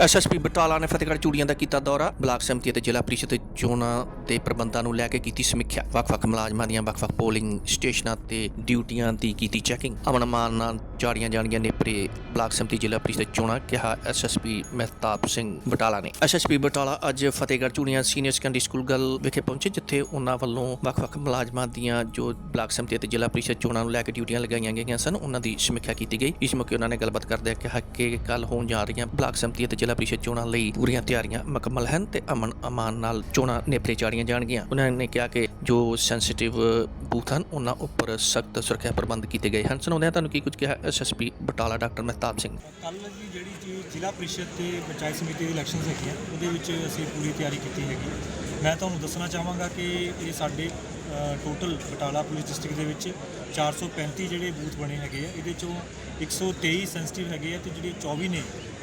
SSP Batala ਨੇ ਫਤਿਹਗੜ੍ਹ ਚੂੜੀਆਂ ਦਾ ਕੀਤਾ ਦੌਰਾ। ਬਲਾਕ ਸਮਿਤੀ ਅਤੇ ਜ਼ਿਲ੍ਹਾ ਪ੍ਰੀਸ਼ਦ ਚੋਣਾਂ ਤੇ ਪ੍ਰਬੰਧਾਂ ਨੂੰ ਲੈ ਕੇ ਕੀਤੀ ਸਮੀਖਿਆ। ਵੱਖ-ਵੱਖ ਮੁਲਾਜ਼ਮਾਂ ਦੀਆਂ ਵੱਖ-ਵੱਖ ਪੋਲਿੰਗ ਸਟੇਸ਼ਨਾਂ ਤੇ ਡਿਊਟੀਆਂ ਦੀ ਕੀਤੀ ਚੈਕਿੰਗ। ਅਮਨ ਮਾਨ ਨਾਲ ਜਾੜੀਆਂ ਜਾਣੀਆਂ ਨੇਪਰੇ ਬਲਾਕ ਸਮਿਤੀ ਜ਼ਿਲ੍ਹਾ ਪ੍ਰੀਸ਼ਦ ਚੋਣਾਂ, ਕਿਹਾ ਐਸਐਸਪੀ ਮਹਿਤਾਬ ਸਿੰਘ ਬਟਾਲਾ ਨੇ। ਐਸਐਸਪੀ ਬਟਾਲਾ ਅੱਜ Fatehgarh Churian senior secondary school ਗੱਲ ਵਿਖੇ ਪਹੁੰਚੇ, ਜਿੱਥੇ ਉਹਨਾਂ ਵੱਲੋਂ ਵੱਖ-ਵੱਖ ਮੁਲਾਜ਼ਮਾਂ ਦੀਆਂ ਜੋ ਬਲਾਕ ਸਮਿਤੀ ਅਤੇ ਜ਼ਿਲ੍ਹਾ ਪ੍ਰੀਸ਼ਦ ਚੋਣਾਂ ਨੂੰ ਲੈ ਕੇ ਡਿਊਟੀਆਂ ਲਗਾਈਆਂ ਗਈਆਂ ਸਨ, ਉਹਨਾਂ ਦੀ ਸਮੀਖਿਆ ਕੀਤੀ ਗਈ। ਇਸ ਮੌਕੇ ਉਹਨਾਂ ਨੇ ਗੱਲਬਾਤ ਕਰਦਿਆਂ ਕਿਹਾ ਕਿ ਕੱਲ ਹੋਣ ਜਾ ਰਹੀਆਂ ਬਲਾਕ ਸਮਿਤੀ ਅਤੇ ਜ਼ਿਲ੍ਹਾ ਪ੍ਰੀਸ਼ਦ ਚੋਣਾਂ ਲਈ ਪੂਰੀਆਂ ਤਿਆਰੀਆਂ ਮੁਕੰਮਲ ਹਨ ਤੇ ਅਮਨ ਅਮਾਨ ਨਾਲ ਚੋਣਾਂ ਨੇਪਰੇ ਚਾੜੀਆਂ ਜਾਣਗੀਆਂ। ਉਹਨਾਂ ਨੇ ਕਿਹਾ ਕਿ ਜੋ ਸੈਂਸਿਟਿਵ ਬੂਥ ਹਨ, ਉਹਨਾਂ ਉੱਪਰ ਸਖਤ ਸੁਰੱਖਿਆ ਪ੍ਰਬੰਧ ਕੀਤੇ ਗਏ ਹਨ। ਸੁਣਾਉਂਦੇ ਤੁਹਾਨੂੰ ਕੀ ਕੁਝ ਕਿਹਾ ਐਸਐਸਪੀ ਬਟਾਲਾ ਡਾਕਟਰ ਮਹਿਤਾਬ ਸਿੰਘ। ਕੱਲ ਦੀ ਜਿਹੜੀ ਜ਼ਿਲ੍ਹਾ ਪ੍ਰੀਸ਼ਦ ਤੇ ਪੰਚਾਇਤ ਸਮਿਤੀ ਦੀ ਇਲੈਕਸ਼ਨਸ ਹੈਗੀਆਂ ਉਹਦੇ ਵਿੱਚ ਅਸੀਂ ਪੂਰੀ ਤਿਆਰੀ ਕੀਤੀ ਹੈਗੀ। ਮੈਂ ਤੁਹਾਨੂੰ ਦੱਸਣਾ ਚਾਹਾਂਗਾ ਕਿ ਇਹ ਸਾਡੇ ਟੋਟਲ ਬਟਾਲਾ ਪੁਲਿਸ ਡਿਸਟ੍ਰਿਕਟ ਦੇ ਵਿੱਚ 435 ਜਿਹੜੇ ਬੂਥ ਬਣੇ ਹੈਗੇ ਆ, ਇਹਦੇ ਚੋਂ 123 ਸੈਂਸਿਟਿਵ ਹੈਗੇ ਆ ਤੇ ਜਿਹੜੇ 24 ਨੇ,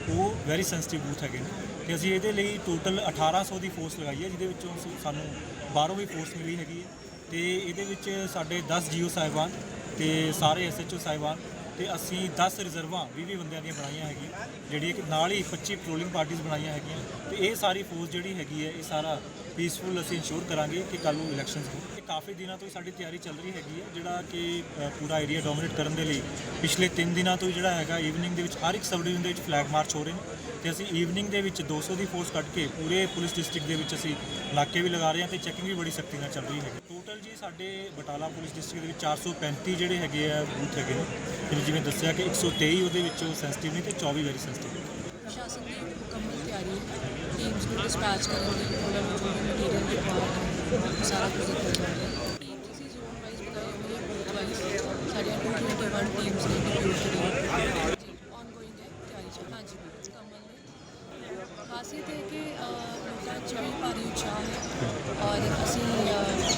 ਉਹ ਵੈਰੀ ਸੈਂਸਿਟਿਵ ਬੂਥ ਹੈਗੇ ਨੇ। ਤੇ ਅਸੀਂ ਇਹਦੇ ਲਈ ਟੋਟਲ 1800 ਦੀ ਫੋਰਸ ਲਗਾਈ ਹੈ ਜਿਹਦੇ ਵਿੱਚੋਂ ਸਾਨੂੰ ਬਾਹਰੋਂ ਵੀ ਫੋਰਸ ਮਿਲੀ ਹੈਗੀ ਹੈ ਤੇ ਇਹਦੇ ਵਿੱਚ ਸਾਡੇ 10 ਜੀਓ ਸਾਹਿਬਾਨ ਤੇ ਸਾਰੇ ਐਸਐਚਓ ਸਾਹਿਬਾਨ ਤੇ ਅਸੀਂ 10 ਰਿਜ਼ਰਵਾਂ 20 ਬੰਦਿਆਂ ਦੀਆਂ ਬਣਾਈਆਂ ਹੈਗੀਆਂ, ਜਿਹੜੀ ਕਿ ਨਾਲ ਹੀ 25 ਪੈਟਰੋਲਿੰਗ ਪਾਰਟੀਆਂ ਬਣਾਈਆਂ ਹੈਗੀਆਂ। ਤੇ ਇਹ ਸਾਰੀ ਫੋਰਸ ਜਿਹੜੀ ਹੈਗੀ ਹੈ, ਇਹ ਸਾਰਾ ਪੀਸਫੁਲ ਅਸੀਂ ਇਨਸ਼ੋਰ ਕਰਾਂਗੇ ਕਿ ਕੱਲ੍ਹ ਨੂੰ ਇਲੈਕਸ਼ਨਸ ਹੋ ਤੇ ਕਾਫੀ ਦਿਨਾਂ ਤੋਂ ਹੀ ਸਾਡੀ ਤਿਆਰੀ ਚੱਲ ਰਹੀ ਹੈਗੀ ਹੈ, ਜਿਹੜਾ ਕਿ ਪੂਰਾ ਏਰੀਆ ਡੋਮੀਨੇਟ ਕਰਨ ਦੇ ਲਈ ਪਿਛਲੇ 3 ਦਿਨਾਂ ਤੋਂ ਹੀ ਜਿਹੜਾ ਹੈਗਾ ਈਵਨਿੰਗ ਦੇ ਵਿੱਚ ਹਰ ਇੱਕ ਸਬ ਡਿਵੀਜ਼ਨ ਦੇ ਵਿੱਚ ਫਲੈਗ ਮਾਰਚ ਹੋ ਰਹੇ ਨੇ। ਤੇ ਅਸੀਂ ਈਵਨਿੰਗ ਦੇ ਵਿੱਚ 200 ਦੀ ਫੋਰਸ ਕੱਢ ਕੇ ਪੂਰੇ ਪੁਲਿਸ ਡਿਸਟ੍ਰਿਕਟ ਦੇ ਵਿੱਚ ਅਸੀਂ ਨਾਕੇ ਵੀ ਲਗਾ ਰਹੇ ਹਾਂ ਤੇ ਚੈਕਿੰਗ ਵੀ ਬੜੀ ਸਖਤੀ ਨਾਲ ਚੱਲ ਰਹੀ ਹੈਗੀ। ਟੋਟਲ ਜੀ ਸਾਡੇ ਬਟਾਲਾ ਪੁਲਿਸ ਡਿਸਟ੍ਰਿਕਟ ਦੇ ਵਿੱਚ 435 ਜਿਹੜੇ ਹੈਗੇ ਆ ਬੂਥ ਹੈਗੇ ਨੇ। ਤੇ ਜਿਵੇਂ ਦੱਸਿਆ ਕਿ 123 ਉਹਦੇ ਵਿੱਚੋਂ ਸੈਂਸਿਟਿਵ ਨੇ ਤੇ 24 ਵੈਰੀ ਸੈਂਸਿਟਿਵ ਨੇ। ਪ੍ਰਸ਼ਾਸਨ ਦੀ ਮੁਕੰਮਲ ਤਿਆਰੀ ਹੈ ਟੀਮਸ ਨੂੰ ਡਿਸਪੈਚ ਕਰਨ ਦੀ ਉਹਨਾਂ ਨੂੰ ਜੋ ਮਟੀਰੀਅਲ ਰਿਕੁਆਇਰਡ ਹੈ ਸਾਰਾ ਕੁਝ ਦਿੱਤਾ ਜਾ ਰਿਹਾ ਹੈ। ਟੀਮਸ ਅਸੀਂ ਜ਼ੋਨ ਵਾਈਜ਼ ਬਣਾਈ ਹੋਈ ਹੈ ਬੂਥ ਵਾਈਜ਼ ਸਾਡੀਆਂ 221 ਟੀਮਸ ਨੇ ਡਿਪਿਊਟ ਕਰੀ ਆਨਗੋਇੰਗ ਹੈ, ਤਿਆਰੀ ਚੱਲ ਹਾਂਜੀ ਮੁਕੰਮਲ ਨੇ। ਖਾਸੀਅਤ ਹੈ ਕਿ ਲੋਕਾਂ 'ਚ ਵੀ ਭਾਰੀ ਉਤਸ਼ਾਹ ਹੈ ਔਰ ਅਸੀਂ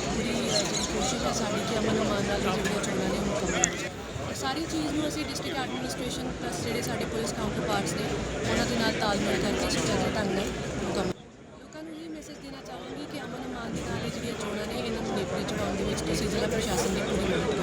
ਪੂਰੀ ਜਿਹੜੀ ਕੋਸ਼ਿਸ਼ ਹੈ ਸਾਡੀ ਕਿ ਅਮਨ ਅਮਾਨ ਨਾਲ ਜਿਹੜੀਆਂ ਚੋਣਾਂ ਨੇ ਮੁਕੰਮਲ ਸਾਰੀ ਚੀਜ਼ ਨੂੰ ਅਸੀਂ ਡਿਸਟ੍ਰਿਕਟ ਐਡਮਿਨਿਸਟ੍ਰੇਸ਼ਨ ਪਲੱਸ ਜਿਹੜੇ ਸਾਡੇ ਪੁਲਿਸ ਕਾਊਂਟਰ ਪਾਰਟਸ ਨੇ, ਉਹਨਾਂ ਦੇ ਨਾਲ ਤਾਲਮੇਲ ਕਰਕੇ ਸੁਚਾਰੂ ਢੰਗ ਨਾਲ ਕੰਮ ਲੋਕਾਂ ਨੂੰ ਇਹ ਮੈਸੇਜ ਦੇਣਾ ਚਾਹਾਂਗੀ ਕਿ ਅਮਨ ਇਮਾਨ ਦੇ ਨਾਲ ਜਿਹੜੀਆਂ ਚੋਣਾਂ ਨੇ, ਇਹਨਾਂ ਨੂੰ ਨੇਪਰੇ ਚੜਾਉਣ ਦੇ ਵਿੱਚ ਤੁਸੀਂ ਜ਼ਿਲ੍ਹਾ ਪ੍ਰਸ਼ਾਸਨ ਦੀ ਪੂਰੀ ਮਦਦ